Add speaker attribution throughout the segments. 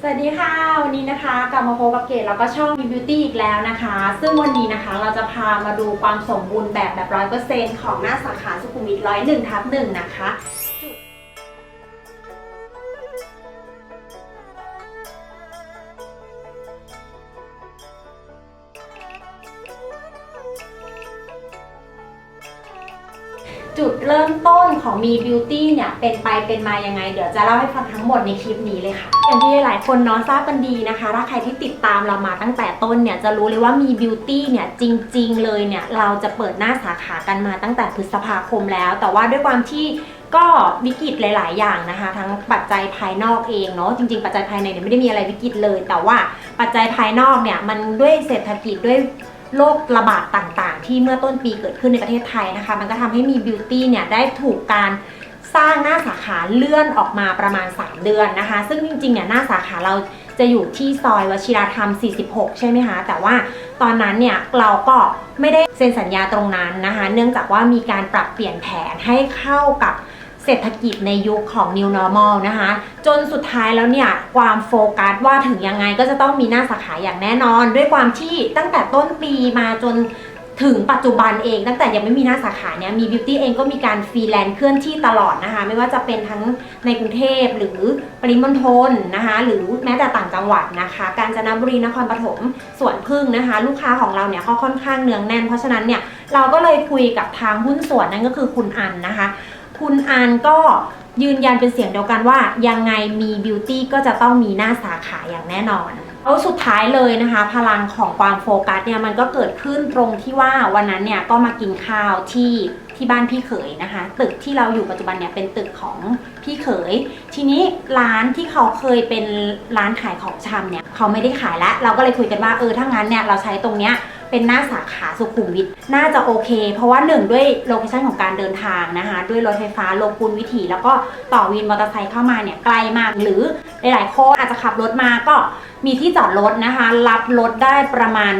Speaker 1: สวัสดีค่ะ วันนี้นะคะกลับมาพบกับเกดแล้วก็ช่อง b Beauty อีกแล้วนะคะ ซึ่งวันนี้นะคะเราจะพามาดูความสมบูรณ์แบบแบบร้อยเปอร์เซ็นต์ของหน้าสาขาสุขุมวิทร้อยหนึ่งทับหนึ่งนะคะจุดเริ่มต้นของมี Beauty เนี่ยเป็นไปเป็นมายังไง เดี๋ยวจะเล่าให้ฟังทั้งหมดในคลิปนี้เลยค่ะ อย่างที่หลายคนเนาะทราบกันดีนะคะถ้าใครที่ติดตามเรามาตั้งแต่ต้นเนี่ยจะรู้เลยว่ามี Beauty เนี่ยจริง ๆ เลยเนี่ยเราจะเปิดหน้าสาขากันมาตั้งแต่พฤษภาคมแล้ว แต่ว่าด้วยความที่ก็วิกฤตหลาย ๆ อย่างนะคะ ทั้งปัจจัยภายนอกเองเนาะจริง ๆ ปัจจัยภายในเนี่ยไม่ได้มีอะไรวิกฤตเลย แต่ว่าปัจจัยภายนอกเนี่ยมันด้วยเศรษฐกิจด้วยโรคระบาดต่างๆ ที่เมื่อต้นปีเกิดขึ้นในประเทศไทยนะคะ มันก็ทำให้มีบิวตี้เนี่ยได้ถูกการ สร้างหน้าสาขาเลื่อนออกมาประมาณ 3 เดือนนะคะ ซึ่งจริงๆเนี่ยหน้าสาขาเราจะอยู่ที่ซอยวชิราธรรม 46 ใช่ไหมคะ แต่ว่าตอนนั้นเนี่ยเราก็ไม่ได้เซ็นสัญญาตรงนั้นนะคะ เนื่องจากว่ามีการปรับเปลี่ยนแผนให้เข้ากับเศรษฐกิจในยุคของ New Normal นะคะ จนสุดท้ายแล้วเนี่ยความโฟกัสว่าถึงยังไงก็จะต้องมีหน้าสาขาอย่างแน่นอน ด้วยความที่ตั้งแต่ต้นปีมาจน ถึงปัจจุบันเองตั้งแต่ยังไม่มีหน้าสาขาเนี่ยมี Beauty เองก็มีการฟรีแลนซ์เคลื่อนที่ตลอดนะคะ ไม่ว่าจะเป็นทั้งในกรุงเทพหรือปริมณฑลนะคะ หรือแม้แต่ต่างจังหวัดนะคะ กาญจนบุรีนครปฐมสวนพึ่งนะคะ ลูกค้าของเราเนี่ยเขาค่อนข้างเนืองแน่น เพราะฉะนั้นเนี่ยเราก็เลยคุยกับทางหุ้นส่วนนั่นก็คือคุณอันนะคะ คุณอันก็ยืนยันเป็นเสียงเดียวกันว่ายังไงมีบิวตี้ก็จะต้องมีหน้าสาขาอย่างแน่นอน แล้วสุดท้ายเลยนะคะ พลังของความโฟกัสเนี่ยมันก็เกิดขึ้นตรงที่ว่าวันนั้นเนี่ยก็มากินข้าวที่ที่บ้านพี่เขยนะคะ ตึกที่เราอยู่ปัจจุบันเนี่ยเป็นตึกของพี่เขย ทีนี้ร้านที่เขาเคยเป็นร้านขายของชำเนี่ยเขาไม่ได้ขายแล้ว เราก็เลยคุยกันว่าเออถ้างั้นเนี่ยเราใช้ตรงเนี้ย เป็นหน้าสาขาสุขุมวิทน่าจะโอเค เพราะว่าหนึ่งด้วยโลเคชั่นของการเดินทางนะคะ ด้วยรถไฟฟ้าโลกุลวิถี แล้วก็ต่อวินมอเตอร์ไซค์เข้ามาเนี่ยไกลมากหรือหลายๆคนอาจจะขับรถมาก็มีที่จอดรถนะคะ รับรถได้ประมาณ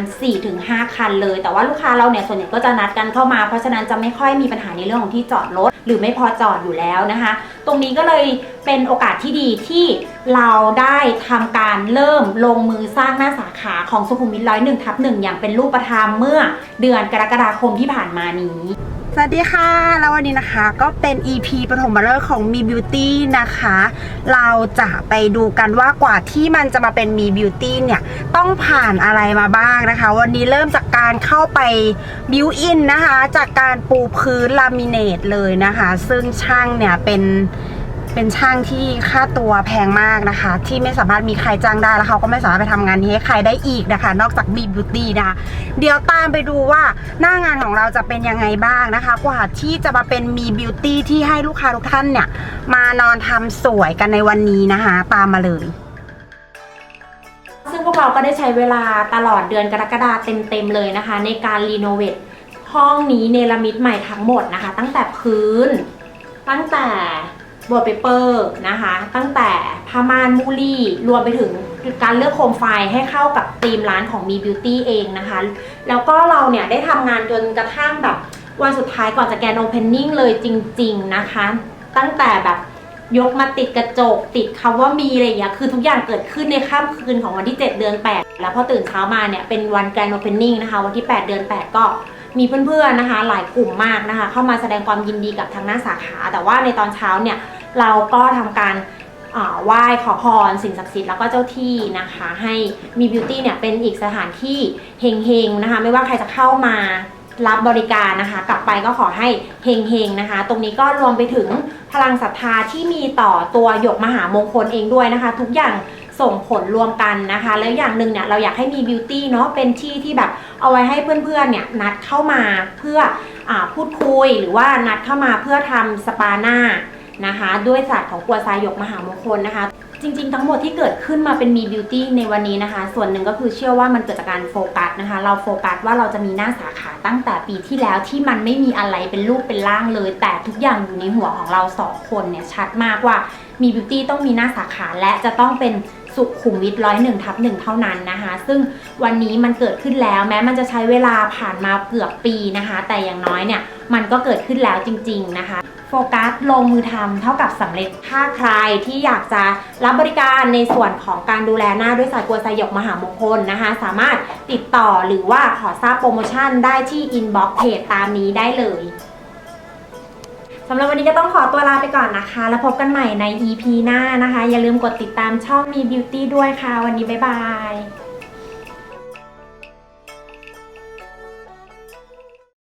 Speaker 1: 4-5 คันเลย แต่ว่าลูกค้าเราเนี่ยส่วนใหญ่ก็จะนัดกันเข้ามา เพราะฉะนั้นจะไม่ค่อยมีปัญหาในเรื่องของที่จอดรถ หรือไม่พอจอดอยู่แล้วนะคะ ตรงนี้ก็เลย เป็นโอกาสที่ดีที่เราได้ทำการเริ่มลงมือสร้างหน้าสาขาของสุขุมวิทร้อยหนึ่งทับหนึ่งอย่างเป็นรูปธรรมเมื่อเดือนกรกฎาคมที่ผ่านมานี้
Speaker 2: สวัสดีค่ะ แล้ววันนี้นะคะก็เป็น EP ปฐมฤกษ์ของ Me Beauty นะคะ เราจะไปดูกันว่ากว่าที่มันจะมาเป็น Me Beauty เนี่ย ต้องผ่านอะไรมาบ้างนะคะ วันนี้เริ่มจากการเข้าไปบิวอินนะคะ จากการปูพื้นลามิเนตเลยนะคะ ซึ่งช่างเนี่ยเป็น เป็นช่างที่ค่าตัวแพงมากนะคะ ที่ไม่สามารถมีใครจ้างได้แล้วเขาก็ไม่สามารถไปทำงานนี้ให้ใครได้อีกนะคะ นอกจาก B Beauty นะคะเดี๋ยวตามไปดูว่าหน้างานของเราจะเป็นยังไงบ้างนะคะ กว่าที่จะมาเป็นมี Beauty ที่ให้ลูกค้าทุกท่านเนี่ยมานอนทำสวยกันในวันนี้นะคะ ตามมาเลย
Speaker 1: ซึ่งพวกเราก็ได้ใช้เวลาตลอดเดือนกรกฎาเต็มๆเลยนะคะ ในการรีโนเวทห้องนี้เนรมิตใหม่ทั้งหมดนะคะ ตั้งแต่พื้น ตั้งแต่ บอร์ดเปเปอร์นะคะ ตั้งแต่ผ้าม่านมูลี่ รวมไปถึงการเลือกโคมไฟให้เข้ากับธีมร้านของ Me Beauty เองนะคะ แล้วก็เราเนี่ยได้ทำงานจนกระทั่งแบบวันสุดท้ายก่อนจะแกนโอเพนนิ่งเลยจริง ๆนะคะ ตั้งแต่แบบยกมาติดกระจกติดคำว่ามีอะไรอย่างเงี้ยคือทุกอย่างเกิดขึ้นในค่ำคืนของวันที่ 7 เดือน 8 แล้วพอตื่นเช้ามาเนี่ยเป็นวันแกนโอเพนนิ่งนะคะ วันที่ 8 เดือน 8 ก็มีเพื่อนๆนะคะ หลายกลุ่มมากนะคะ เข้ามาแสดงความยินดีกับทางหน้าสาขา แต่ว่าในตอนเช้าเนี่ย เราก็ทำการไหว้ขอพรสิ่งศักดิ์สิทธิ์แล้วก็เจ้าที่นะคะ ให้มีบิวตี้เนี่ยเป็นอีกสถานที่เฮงๆนะคะ ไม่ว่าใครจะเข้ามารับบริการนะคะ กลับไปก็ขอให้เฮงๆนะคะ ตรงนี้ก็รวมไปถึงพลังศรัทธาที่มีต่อตัวหยกมหามงคลเองด้วยนะคะ ทุกอย่างส่งผลรวมกันนะคะ แล้วอย่างหนึ่งเนี่ยเราอยากให้มีบิวตี้เนาะเป็นที่ที่แบบเอาไว้ให้เพื่อนๆเนี่ยนัดเข้ามาเพื่ออพูดคุยหรือว่านัดเข้ามาเพื่อทำสปาหน้า นะคะ ด้วยศาสตร์ของกัวซายกมหามงคลนะคะ จริงๆ ทั้งหมดที่เกิดขึ้นมาเป็นมีบิวตี้ในวันนี้นะคะ ส่วนหนึ่งก็คือเชื่อว่ามันเกิดจากการโฟกัสนะคะ เราโฟกัสว่าเราจะมีหน้าสาขาตั้งแต่ปีที่แล้วที่มันไม่มีอะไรเป็นรูปเป็นร่างเลย แต่ทุกอย่างอยู่ในหัวของเราสองคนเนี่ยชัดมากว่ามีบิวตี้ต้องมีหน้าสาขาและจะต้องเป็น สุขุมวิทร้อยหนึ่งทับหนึ่งเท่านั้นนะคะ ซึ่งวันนี้มันเกิดขึ้นแล้วแม้มันจะใช้เวลาผ่านมาเกือบปีนะคะ แต่อย่างน้อยเนี่ยมันก็เกิดขึ้นแล้วจริง ๆนะคะโฟกัสลงมือทำเท่ากับสำเร็จถ้าใครที่อยากจะรับบริการในส่วนของการดูแลหน้าด้วยสายกัวสายกมหามงคลนะคะ สามารถติดต่อหรือว่าขอทราบโปรโมชั่นได้ที่อินบ็อกซ์เพจตามนี้ได้เลย สำหรับวันนี้ก็ต้องขอตัวลาไปก่อนนะคะ แล้วพบกันใหม่ใน EP หน้านะคะ อย่าลืมกดติดตามช่องมี Beauty ด้วยค่ะ วันนี้บ๊ายบาย